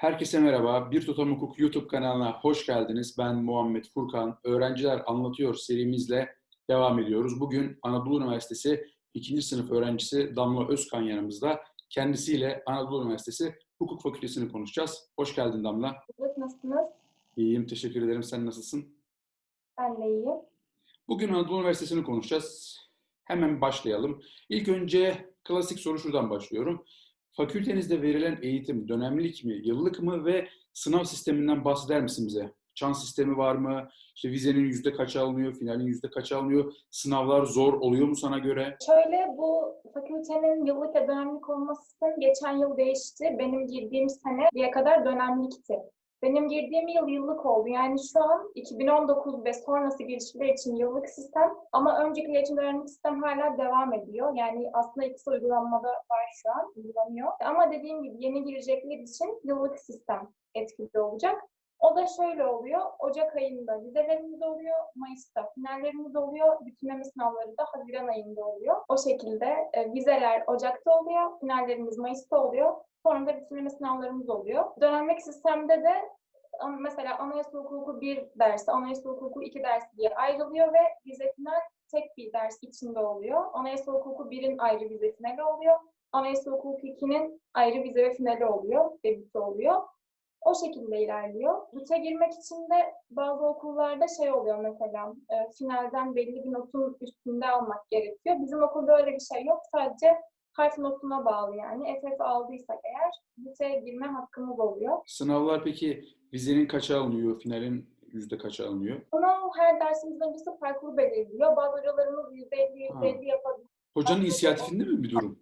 Herkese merhaba. Bir Tutam Hukuk YouTube kanalına hoş geldiniz. Ben Muhammed Furkan. Öğrenciler Anlatıyor serimizle devam ediyoruz. Bugün Anadolu Üniversitesi 2. sınıf öğrencisi Damla Özkan yanımızda. Kendisiyle Anadolu Üniversitesi Hukuk Fakültesini konuşacağız. Hoş geldin Damla. Evet, nasılsınız? İyiyim, teşekkür ederim. Sen nasılsın? Ben de iyiyim. Bugün Anadolu Üniversitesi'ni konuşacağız. Hemen başlayalım. İlk önce klasik soru şuradan başlıyorum. Fakültenizde verilen eğitim dönemlik mi, yıllık mı ve sınav sisteminden bahseder misin bize? Çan sistemi var mı? İşte vizenin yüzde kaç alınıyor, finalin yüzde kaç alınıyor? Sınavlar zor oluyor mu sana göre? Şöyle bu fakültenin yıllık ve dönemlik olması geçen yıl değişti. Benim girdiğim sene diye kadar dönemlikti. Benim girdiğim yıl yıllık oldu. Yani şu an 2019 ve sonrası girişimler için yıllık sistem ama öncekiler için dönemlik sistem hala devam ediyor. Yani aslında ikisi uygulanmada var şu an, uygulanıyor. Ama dediğim gibi yeni girecekler için yıllık sistem etkili olacak. O da şöyle oluyor. Ocak ayında vizelerimiz oluyor, Mayıs'ta finallerimiz oluyor, bütünleme sınavları da Haziran ayında oluyor. O şekilde e, vizeler Ocak'ta oluyor, finallerimiz Mayıs'ta oluyor. Sonra da bütünleme sınavlarımız oluyor. Dönemlik sistemde de am- mesela anayasa hukuku bir dersi, anayasa hukuku iki dersi diye ayrılıyor ve vize final tek bir ders içinde oluyor. Anayasa hukuku birin ayrı vize finali oluyor. Anayasa hukuku 2'nin ayrı vize ve finali oluyor, ve bütü oluyor. O şekilde ilerliyor. Büte girmek için de bazı okullarda şey oluyor mesela, e, finalden belli bir notun üstünde almak gerekiyor. Bizim okulda öyle bir şey yok. Sadece harf notuna bağlı yani. FF aldıysak eğer büte girme hakkımız oluyor. Sınavlar peki vizenin kaça alınıyor, finalin yüzde kaça alınıyor? Bunu her dersimizin öncesi farklı belirliyor. Bazı hocalarımız %50, %50 yapabiliyor. Hocanın inisiyatifinde mi bir durum?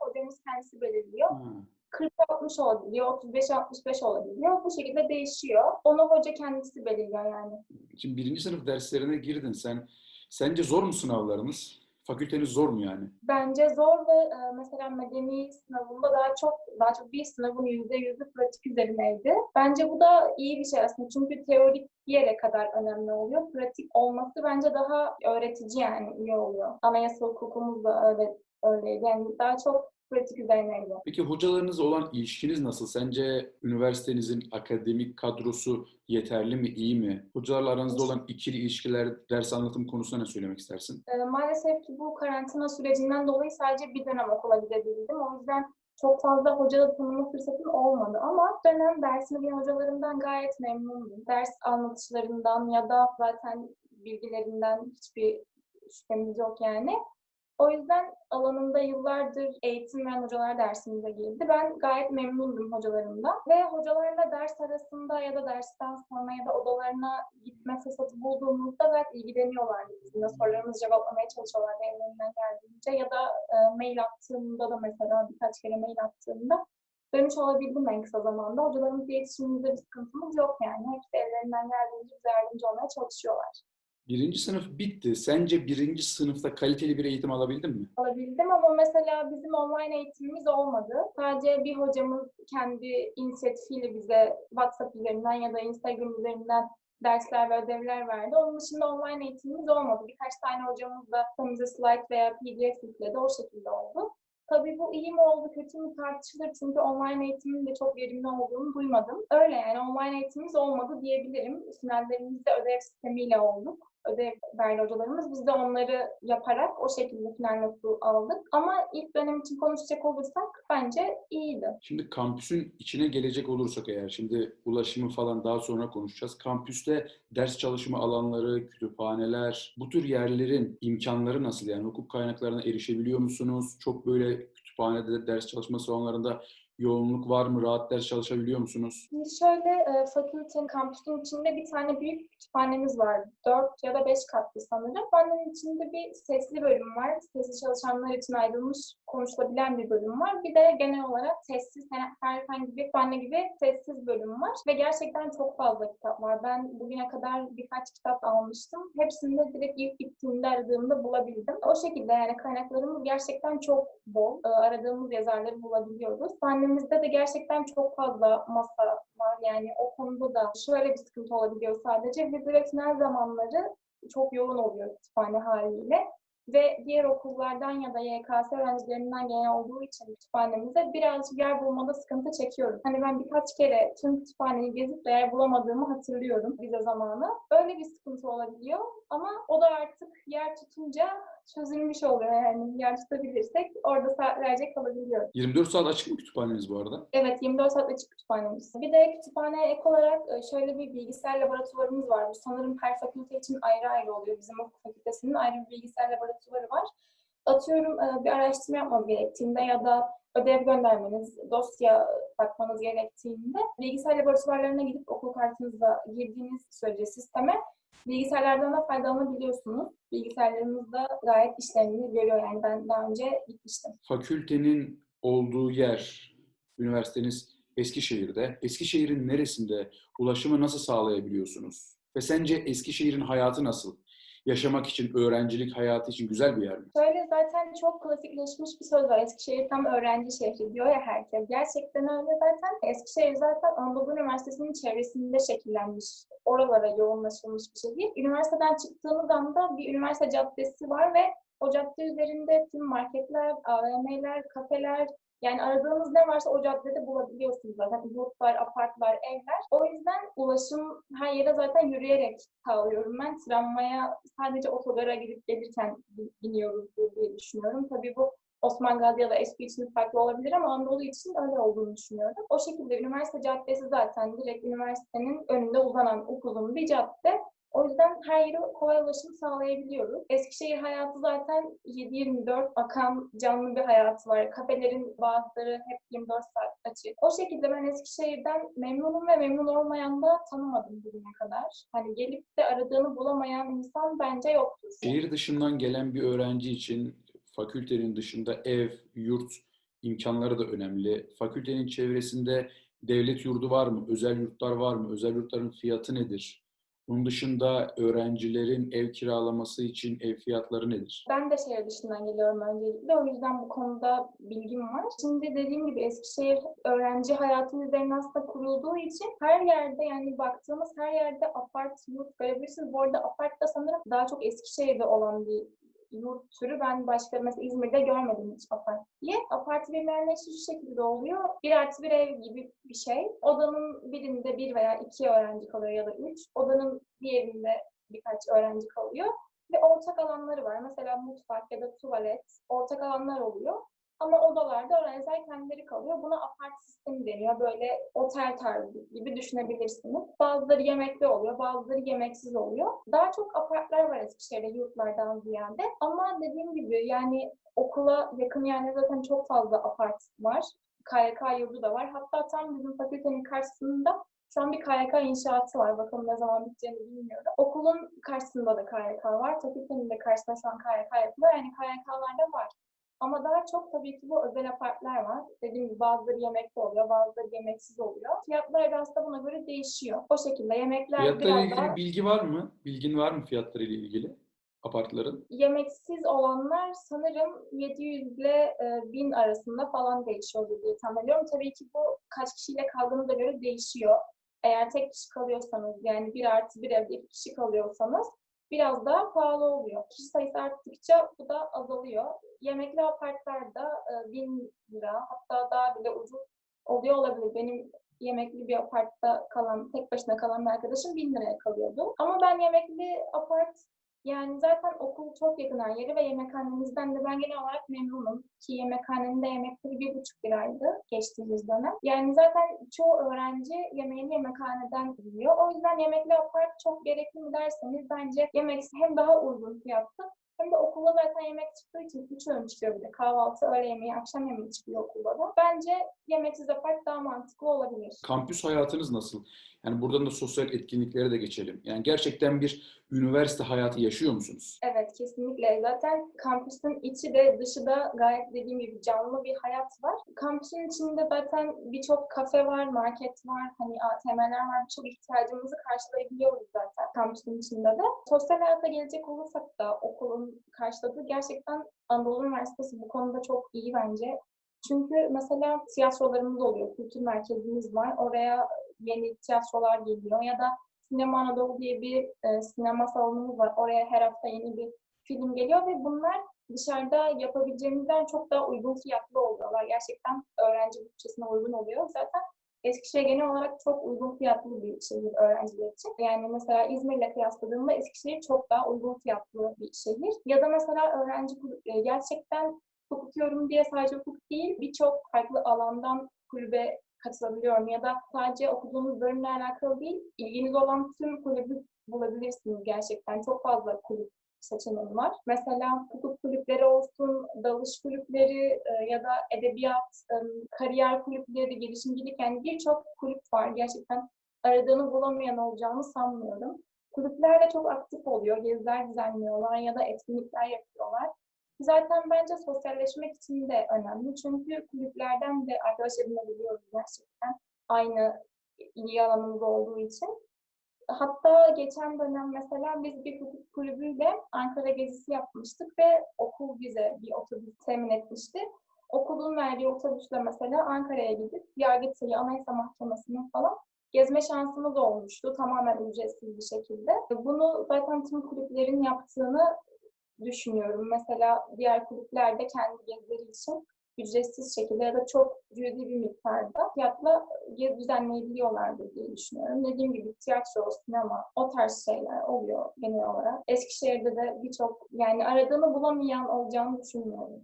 Hocamız kendisi belirliyor. Ha. 40-60 olabiliyor, 35-65 olabiliyor. Bu şekilde değişiyor. Onu hoca kendisi belirliyor yani. Şimdi birinci sınıf derslerine girdin sen. Sence zor mu sınavlarınız? Fakülteniz zor mu yani? Bence zor ve e, mesela medeni sınavında daha çok daha çok bir sınavın yüzde yüzü pratik üzerineydi. Bence bu da iyi bir şey aslında çünkü teorik bir yere kadar önemli oluyor. Pratik olması bence daha öğretici yani iyi oluyor. Anayasa hukukumuz da öyle öyleydi. Yani daha çok pratik üzerineydi. Peki hocalarınızla olan ilişkiniz nasıl? Sence üniversitenizin akademik kadrosu yeterli mi, iyi mi? Hocalarla aranızda olan ikili ilişkiler, ders anlatım konusunda ne söylemek istersin? E, maalesef ki bu karantina sürecinden dolayı sadece bir dönem okula gidebildim. O yüzden çok fazla hoca tanıma fırsatım olmadı ama dönem dersini bir hocalarımdan gayet memnundum. Ders anlatışlarından ya da zaten bilgilerinden hiçbir şüphemiz yok yani. O yüzden alanında yıllardır eğitim veren hocalar dersimize girdi. Ben gayet memnundum hocalarımdan. Ve hocalarla ders arasında ya da dersten sonra ya da odalarına gitme fırsatı bulduğumuzda gayet ilgileniyorlardı bizimle. Sorularımızı cevaplamaya çalışıyorlardı ellerinden geldiğince. Ya da e, mail attığımda da mesela birkaç kere mail attığımda dönüş olabildim en kısa zamanda. Hocalarımızla iletişimimizde bir sıkıntımız yok yani. Hepsi ellerinden geldiğince bize yardımcı olmaya çalışıyorlar. Birinci sınıf bitti. Sence birinci sınıfta kaliteli bir eğitim alabildin mi? alabildim ama mesela bizim online eğitimimiz olmadı. Sadece bir hocamız kendi inisiyatifiyle bize WhatsApp üzerinden ya da Instagram üzerinden dersler ve ödevler verdi. Onun dışında online eğitimimiz olmadı. Birkaç tane hocamız da bize slide veya PDF yükledi. O şekilde oldu. Tabii bu iyi mi oldu, kötü mü tartışılır çünkü online eğitimin de çok verimli olduğunu duymadım. Öyle yani online eğitimimiz olmadı diyebilirim. Finallerimizde ödev sistemiyle olduk. Ödev verdi hocalarımız. Biz de onları yaparak o şekilde final notu aldık. Ama ilk dönem için konuşacak olursak bence iyiydi. Şimdi kampüsün içine gelecek olursak eğer, şimdi ulaşımı falan daha sonra konuşacağız. Kampüste ders çalışma alanları, kütüphaneler, bu tür yerlerin imkanları nasıl? Yani hukuk kaynaklarına erişebiliyor musunuz? Çok böyle kütüphanede ders çalışma salonlarında yoğunluk var mı? Rahat ders çalışabiliyor musunuz? Şimdi şöyle e, fakültenin kampüsün içinde bir tane büyük kütüphanemiz var. Dört ya da beş katlı sanırım. Kütüphanenin içinde bir sesli bölüm var. Sesli çalışanlar için ayrılmış konuşulabilen bir bölüm var. Bir de genel olarak sessiz her- herhangi bir kütüphane gibi sessiz bölüm var. Ve gerçekten çok fazla kitap var. Ben bugüne kadar birkaç kitap almıştım. Hepsini de direkt ilk gittiğimde aradığımda bulabildim. O şekilde yani kaynaklarımız gerçekten çok bol. E, Aradığımız yazarları bulabiliyoruz. Kütüphanemizde de gerçekten çok fazla masa var. Yani o konuda da şöyle bir sıkıntı olabiliyor sadece. Vize ve zamanları çok yoğun oluyor kütüphane haliyle. ve diğer okullardan ya da YKS öğrencilerinden gelen olduğu için kütüphanemizde birazcık yer bulmada sıkıntı çekiyorum. Hani ben birkaç kere tüm kütüphaneyi gezip de yer bulamadığımı hatırlıyorum vize zamanı. Öyle bir sıkıntı olabiliyor ama o da artık yer tutunca çözülmüş oluyor yani yer tutabilirsek orada saatlerce kalabiliyoruz. 24 saat açık mı kütüphaneniz bu arada? Evet 24 saat açık kütüphanemiz. Bir de kütüphaneye ek olarak e, şöyle bir bilgisayar laboratuvarımız var. Sanırım her fakülte için ayrı ayrı oluyor. Bizim hukuk fakültesinin ayrı bir bilgisayar laboratuvarı var. Atıyorum e, bir araştırma yapmanız gerektiğinde ya da ödev göndermeniz, dosya bakmanız gerektiğinde bilgisayar laboratuvarlarına gidip okul kartınızla girdiğiniz sürece sisteme bilgisayarlardan da faydalanabiliyorsunuz. Bilgisayarlarımız da gayet işlerini görüyor. Yani ben daha önce gitmiştim. Fakültenin olduğu yer, üniversiteniz Eskişehir'de. Eskişehir'in neresinde? Ulaşımı nasıl sağlayabiliyorsunuz? Ve sence Eskişehir'in hayatı nasıl? Yaşamak için, öğrencilik hayatı için güzel bir yer mi? Şöyle zaten çok klasikleşmiş bir söz var. Eskişehir tam öğrenci şehri diyor ya herkes. Gerçekten öyle zaten. Eskişehir zaten Anadolu Üniversitesi'nin çevresinde şekillenmiş. Oralara yoğunlaşılmış bir şehir. Üniversiteden çıktığınız anda bir üniversite caddesi var ve o cadde üzerinde tüm marketler, AVM'ler, kafeler, yani aradığınız ne varsa o caddede bulabiliyorsunuz zaten. Yurtlar, apartlar, evler. O yüzden ulaşım her yere zaten yürüyerek sağlıyorum ben. Tramvaya sadece otogara gidip gelirken biniyoruzdur diye düşünüyorum. Tabii bu Osman Gazi ya da eski için farklı olabilir ama Anadolu için öyle olduğunu düşünüyorum. O şekilde üniversite caddesi zaten direkt üniversitenin önünde uzanan uzun bir cadde. O yüzden her yere kolay ulaşım sağlayabiliyoruz. Eskişehir hayatı zaten 7-24 akan canlı bir hayatı var. Kafelerin bazıları hep 24 saat açık. O şekilde ben Eskişehir'den memnunum ve memnun olmayan da tanımadım bugüne kadar. Hani gelip de aradığını bulamayan insan bence yoktur. Şehir dışından gelen bir öğrenci için fakültenin dışında ev, yurt imkanları da önemli. Fakültenin çevresinde devlet yurdu var mı? Özel yurtlar var mı? Özel yurtların fiyatı nedir? Bunun dışında öğrencilerin ev kiralaması için ev fiyatları nedir? Ben de şehir dışından geliyorum öncelikle. O yüzden bu konuda bilgim var. Şimdi dediğim gibi Eskişehir öğrenci hayatı üzerine aslında kurulduğu için her yerde yani baktığımız her yerde apart, yurt görebilirsiniz. Bu arada apart da sanırım daha çok Eskişehir'de olan bir yurt türü ben başka mesela İzmir'de görmedim hiç apart diye. Apart birimlerinde şu şekilde oluyor. Bir artı bir ev gibi bir şey. Odanın birinde bir veya iki öğrenci kalıyor ya da üç. Odanın diğerinde birkaç öğrenci kalıyor. Ve ortak alanları var. Mesela mutfak ya da tuvalet ortak alanlar oluyor. Ama odalarda öğrenciler kendileri kalıyor. Buna apart sistemi deniyor. Böyle otel tarzı gibi düşünebilirsiniz. Bazıları yemekli oluyor, bazıları yemeksiz oluyor. Daha çok apartlar var Eskişehir'de yurtlardan ziyade. Ama dediğim gibi yani okula yakın yerlerde zaten çok fazla apart var. KYK yurdu da var. Hatta tam bizim fakültenin karşısında şu an bir KYK inşaatı var. Bakalım ne zaman biteceğini bilmiyorum. Okulun karşısında da KYK var. Fakültenin de karşısında şu an KYK yapılıyor. Yani KYK'lar var. Ama daha çok tabii ki bu özel apartlar var. Dediğim gibi bazıları yemekli oluyor, bazıları yemeksiz oluyor. Fiyatlar da aslında buna göre değişiyor. O şekilde yemekler Fiyatlarıyla biraz ilgili daha... bilgi var mı? Bilgin var mı fiyatlarıyla ilgili? Apartların. Yemeksiz olanlar sanırım 700 ile 1000 arasında falan değişiyor diye tahmin ediyorum. Tabii ki bu kaç kişiyle kaldığınıza göre değişiyor. Eğer tek kişi kalıyorsanız yani bir artı bir evde iki kişi kalıyorsanız biraz daha pahalı oluyor. Kişi sayısı arttıkça bu da azalıyor. Yemekli apartlarda e, 1000 lira hatta daha bile ucuz oluyor olabilir. Benim yemekli bir apartta kalan, tek başına kalan bir arkadaşım 1000 liraya kalıyordu. Ama ben yemekli apart yani zaten okul çok yakın her yeri ve yemekhanemizden de ben genel olarak memnunum. Ki yemekhanenin de yemekleri bir buçuk liraydı geçtiğimiz dönem. Yani zaten çoğu öğrenci yemeğini yemekhaneden yiyor. O yüzden yemekli apart çok gerekli mi derseniz bence yemeksi hem daha uygun fiyatlı hem de okulda zaten yemek çıktığı için üç öğün çıkıyor bir de. Kahvaltı, öğle yemeği, akşam yemeği çıkıyor okulda da. Bence yemeksiz apart daha mantıklı olabilir. Kampüs hayatınız nasıl? Yani buradan da sosyal etkinliklere de geçelim. Yani gerçekten bir üniversite hayatı yaşıyor musunuz? Evet kesinlikle. Zaten kampüsün içi de dışı da gayet dediğim gibi canlı bir hayat var. Kampüsün içinde zaten birçok kafe var, market var, hani ATM'ler var. Birçok ihtiyacımızı karşılayabiliyoruz zaten kampüsün içinde de. Sosyal hayata gelecek olursak da okulun karşıladığı gerçekten Anadolu Üniversitesi bu konuda çok iyi bence. Çünkü mesela tiyatrolarımız oluyor, kültür merkezimiz var. Oraya yeni tiyatrolar geliyor ya da Sinema Anadolu diye bir e, sinema salonumuz var. Oraya her hafta yeni bir film geliyor ve bunlar dışarıda yapabileceğimizden çok daha uygun fiyatlı oluyorlar. Gerçekten öğrenci bütçesine uygun oluyor. Zaten Eskişehir genel olarak çok uygun fiyatlı bir şehir öğrenciler için. Yani mesela İzmir'le kıyasladığımda Eskişehir çok daha uygun fiyatlı bir şehir. Ya da mesela öğrenci kulüp- gerçekten hukuk okuyorum diye sadece hukuk değil, birçok farklı alandan kulübe katılabiliyorum ya da sadece okuduğunuz bölümle alakalı değil, ilginiz olan tüm kulübü bulabilirsiniz gerçekten. Çok fazla kulüp seçeneği var. Mesela hukuk kulüpleri olsun, dalış kulüpleri e, ya da edebiyat, e, kariyer kulüpleri, girişimcilik yani birçok kulüp var. Gerçekten aradığını bulamayan olacağını sanmıyorum. Kulüpler de çok aktif oluyor. Geziler düzenliyorlar ya da etkinlikler yapıyorlar. Zaten bence sosyalleşmek için de önemli. Çünkü kulüplerden de arkadaş edinebiliyoruz gerçekten. Aynı ilgi alanımız olduğu için. Hatta geçen dönem mesela biz bir hukuk kulübüyle Ankara gezisi yapmıştık ve okul bize bir otobüs temin etmişti. Okulun verdiği otobüsle mesela Ankara'ya gidip Yargıtay'ı, Anayasa Mahkemesi'ni falan gezme şansımız olmuştu tamamen ücretsiz bir şekilde. Bunu zaten tüm kulüplerin yaptığını düşünüyorum. Mesela diğer kulüpler de kendi gezileri için ücretsiz şekilde ya da çok cüzi bir miktarda fiyatla gezi düzenleyebiliyorlardır diye düşünüyorum. Dediğim gibi tiyatro, sinema, o tarz şeyler oluyor genel olarak. Eskişehir'de de birçok yani aradığını bulamayan olacağını düşünmüyorum.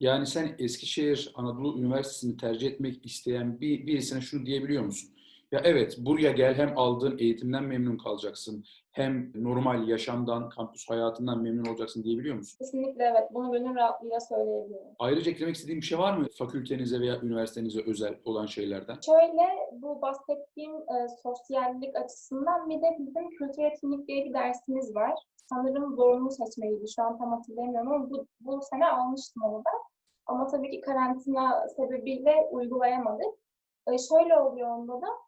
Yani sen Eskişehir Anadolu Üniversitesi'ni tercih etmek isteyen bir birisine şunu diyebiliyor musun? Ya evet buraya gel hem aldığın eğitimden memnun kalacaksın hem normal yaşamdan, kampüs hayatından memnun olacaksın diyebiliyor musun? Kesinlikle evet. Bunu gönül rahatlığıyla söyleyebilirim. Ayrıca eklemek istediğin bir şey var mı fakültenize veya üniversitenize özel olan şeylerden? Şöyle bu bahsettiğim e, sosyallik açısından bir de bizim kültür etkinlik diye bir dersimiz var. Sanırım zorunlu seçmeliydi. Şu an tam hatırlayamıyorum ama bu, bu sene almıştım onu da. Ama tabii ki karantina sebebiyle uygulayamadık. E, şöyle oluyor onda da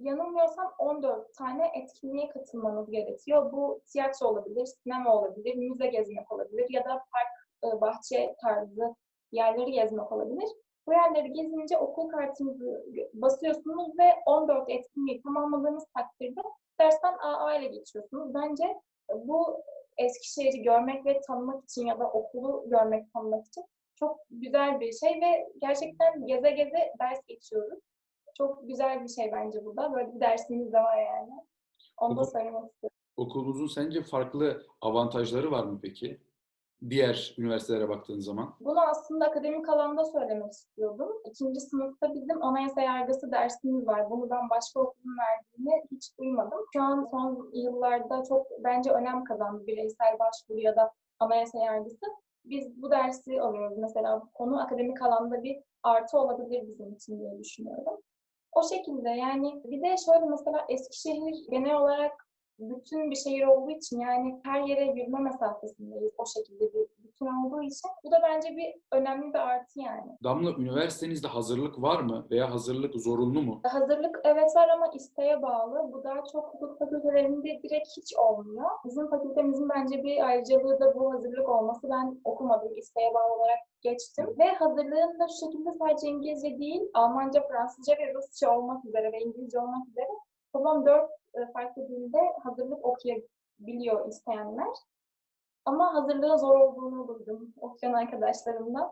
yanılmıyorsam 14 tane etkinliğe katılmanız gerekiyor. Bu tiyatro olabilir, sinema olabilir, müze gezmek olabilir ya da park, e, bahçe tarzı yerleri gezmek olabilir. Bu yerleri gezince okul kartınızı basıyorsunuz ve 14 etkinliği tamamladığınız takdirde dersten AA ile geçiyorsunuz. Bence bu Eskişehir'i görmek ve tanımak için ya da okulu görmek, tanımak için çok güzel bir şey ve gerçekten geze geze ders geçiyoruz. Çok güzel bir şey bence bu da. Böyle bir dersimiz de var yani. Onu da söylemek istiyorum. Okulunuzun sence farklı avantajları var mı peki? Diğer üniversitelere baktığın zaman. Bunu aslında akademik alanda söylemek istiyordum. İkinci sınıfta bizim anayasa yargısı dersimiz var. Bunu ben başka okulun verdiğini hiç duymadım. Şu an son yıllarda çok bence önem kazandı bireysel başvuru ya da anayasa yargısı. Biz bu dersi alıyoruz. Mesela bu konu akademik alanda bir artı olabilir bizim için diye düşünüyorum. O şekilde yani bir de şöyle mesela Eskişehir genel olarak bütün bir şehir olduğu için yani her yere yürüme mesafesindeyiz o şekilde bir bütün olduğu için. Bu da bence bir önemli bir artı yani. Damla üniversitenizde hazırlık var mı veya hazırlık zorunlu mu? Hazırlık evet var ama isteğe bağlı. Bu daha çok hukuk fakültelerinde direkt hiç olmuyor. Bizim fakültemizin bence bir ayrıcalığı da bu hazırlık olması. Ben okumadım, isteğe bağlı olarak geçtim. Ve hazırlığın da şu şekilde sadece İngilizce değil, Almanca, Fransızca ve Rusça olmak üzere ve İngilizce olmak üzere toplam dört e, farklı dilde hazırlık okuyabiliyor isteyenler. Ama hazırlığın zor olduğunu duydum okuyan arkadaşlarımdan.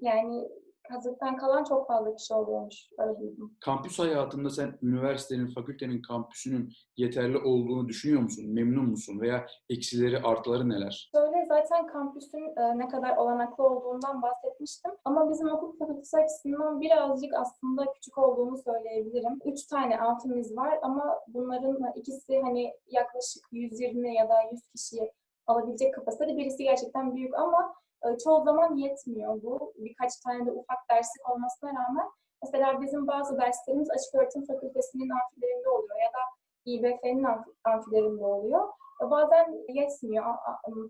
Yani hazırlıktan kalan çok fazla kişi oluyormuş. Öyle duydum. Kampüs hayatında sen üniversitenin, fakültenin kampüsünün yeterli olduğunu düşünüyor musun? Memnun musun? Veya eksileri, artıları neler? Şöyle zaten kampüsün e, ne kadar olanaklı olduğundan bahsetmiştim. Ama bizim okul fakültesi açısından birazcık aslında küçük olduğunu söyleyebilirim. Üç tane amfimiz var ama bunların ikisi hani yaklaşık 120 ya da 100 kişiyi alabilecek kapasitede. Birisi gerçekten büyük ama e, çoğu zaman yetmiyor bu. Birkaç tane de ufak derslik olmasına rağmen. Mesela bizim bazı derslerimiz açık öğretim fakültesinin amfilerinde oluyor ya da İBF'nin amf- amfilerinde oluyor. E, Bazen yetmiyor.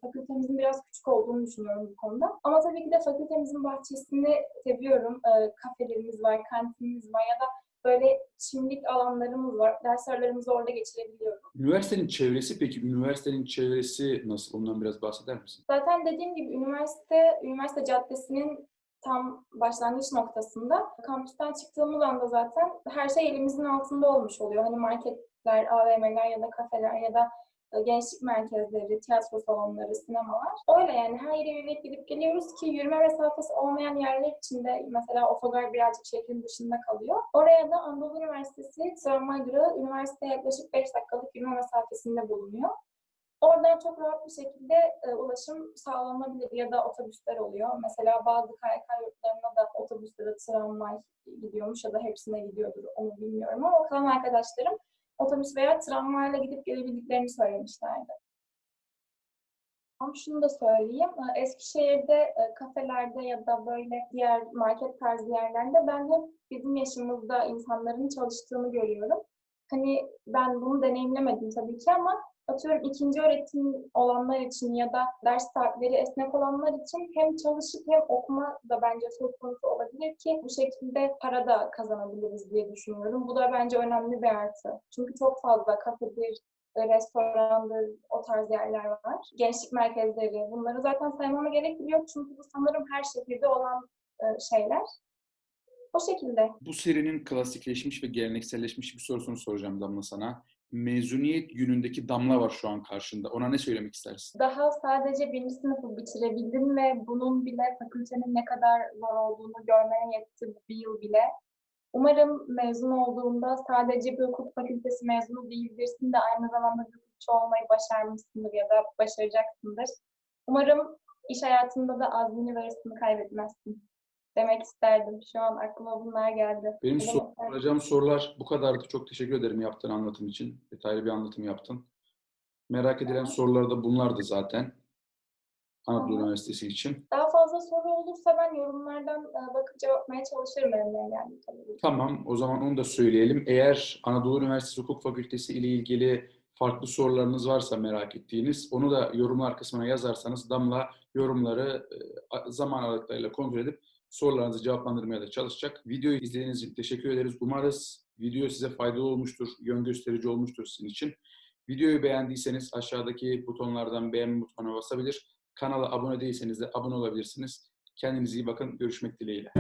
Fakültemizin biraz küçük olduğunu düşünüyorum bu konuda. Ama tabii ki de fakültemizin bahçesini seviyorum. E, Kafelerimiz var, kantinimiz var ya da böyle çimlik alanlarımız var. Derslerimizi orada geçirebiliyoruz. Üniversitenin çevresi peki? Üniversitenin çevresi nasıl? Ondan biraz bahseder misin? Zaten dediğim gibi üniversite, üniversite caddesinin tam başlangıç noktasında. Kampüsten çıktığımız anda zaten her şey elimizin altında olmuş oluyor. Hani marketler, AVM'ler ya da kafeler ya da gençlik merkezleri, tiyatro salonları, sinemalar. Öyle yani her yere yürüyerek gidip geliyoruz ki yürüme mesafesi olmayan yerler içinde mesela otogar birazcık şehrin dışında kalıyor. Oraya da Anadolu Üniversitesi tramvay üniversiteye yaklaşık 5 dakikalık yürüme mesafesinde bulunuyor. Oradan çok rahat bir şekilde e, ulaşım sağlanabilir ya da otobüsler oluyor. Mesela bazı KYK yurtlarına da otobüslere tramvay gidiyormuş ya da hepsine gidiyordur onu bilmiyorum ama kalan arkadaşlarım otobüs veya tramvayla gidip gelebildiklerini söylemişlerdi. Ama şunu da söyleyeyim, e, Eskişehir'de e, kafelerde ya da böyle diğer market tarzı yerlerde ben hep bizim yaşımızda insanların çalıştığını görüyorum. Hani ben bunu deneyimlemedim tabii ki ama atıyorum ikinci öğretim olanlar için ya da ders saatleri esnek olanlar için hem çalışıp hem okuma da bence söz konusu olabilir ki bu şekilde para da kazanabiliriz diye düşünüyorum. Bu da bence önemli bir artı. Çünkü çok fazla kafedir, restorandır, o tarz yerler var. Gençlik merkezleri, bunları zaten saymama gerek yok çünkü bu sanırım her şehirde olan e, şeyler. O şekilde. Bu serinin klasikleşmiş ve gelenekselleşmiş bir sorusunu soracağım Damla sana. Mezuniyet günündeki Damla var şu an karşında. Ona ne söylemek istersin? Daha sadece birinci sınıfı bitirebildim ve bunun bile fakültenin ne kadar zor olduğunu görmeye yetti bir yıl bile. Umarım mezun olduğunda sadece bir hukuk fakültesi mezunu değildirsin de aynı zamanda bir hukukçu olmayı başarmışsındır ya da başaracaksındır. Umarım iş hayatında da azmini ve kaybetmezsin demek isterdim. Şu an aklıma bunlar geldi. Benim demek sor- soracağım sorular bu kadardı. Çok teşekkür ederim yaptığın anlatım için. Detaylı bir anlatım yaptın. Merak edilen sorular da bunlardı zaten. Anadolu. Üniversitesi için. Daha fazla soru olursa ben yorumlardan e, bakıp cevaplamaya çalışırım elimden geldiği kadarıyla. Tamam, o zaman onu da söyleyelim. Eğer Anadolu Üniversitesi Hukuk Fakültesi ile ilgili farklı sorularınız varsa merak ettiğiniz, onu da yorumlar kısmına yazarsanız Damla yorumları e, zaman aralıklarıyla kontrol edip sorularınızı cevaplandırmaya da çalışacak. Videoyu izlediğiniz için teşekkür ederiz. Umarız video size faydalı olmuştur, yön gösterici olmuştur sizin için. Videoyu beğendiyseniz aşağıdaki butonlardan beğenme butonuna basabilir. Kanala abone değilseniz de abone olabilirsiniz. Kendinize iyi bakın. Görüşmek dileğiyle.